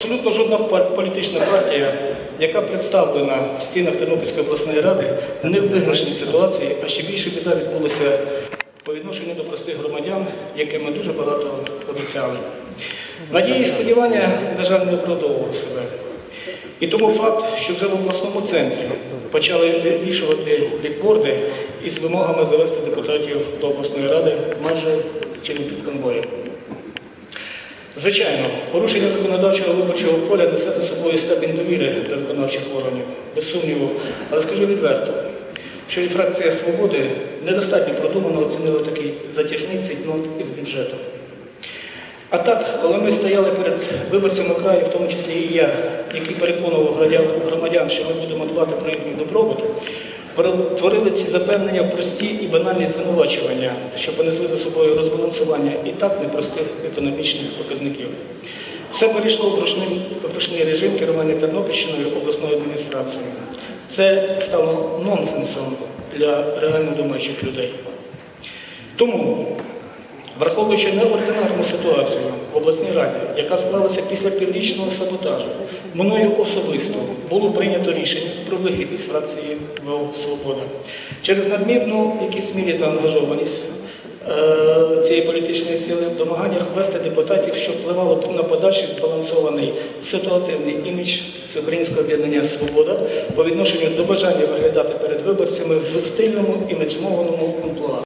Абсолютно жодна політична партія, яка представлена в стінах Тернопільської обласної ради, не в виграшній ситуації, а ще більше біда відбулося по відношенню до простих громадян, яким ми дуже багато обіцяли. Надії і сподівання, на жаль, не оправдовували себе. І тому факт, що вже в обласному центрі почали вивішувати бікборди із вимогами завести депутатів до обласної ради майже чи не під конвоєм. Звичайно, порушення законодавчого виборчого поля несе за собою степень довіри до виконавчих органів, без сумніву. Але скажу відверто, що і фракція свободи недостатньо продумано оцінила такий затяжний цейтнот із бюджету. А так, коли ми стояли перед виборцями краю, в тому числі і я, який переконував громадян, що ми будемо дбати про їхній добробут, перетворили ці запевнення в прості і банальні звинувачування, що понесли за собою розбалансування і так непростих економічних показників. Все перейшло в ручний, режим керування Тернопільщиною обласною адміністрацією. Це стало нонсенсом для реально думаючих людей. Тому Враховуючи неординарну ситуацію в обласній раді, яка склалася після піврічного саботажу, мною особисто було прийнято рішення про вихід із фракції ВО «Свобода». Через надмірну в якійсь мірі заангажованість е, цієї політичної сили в домаганнях ввести депутатів, що впливало на подальший збалансований ситуативний імідж Всеукраїнського об'єднання Свобода по відношенню до бажання виглядати перед виборцями в стильному іміджмованому амплуа.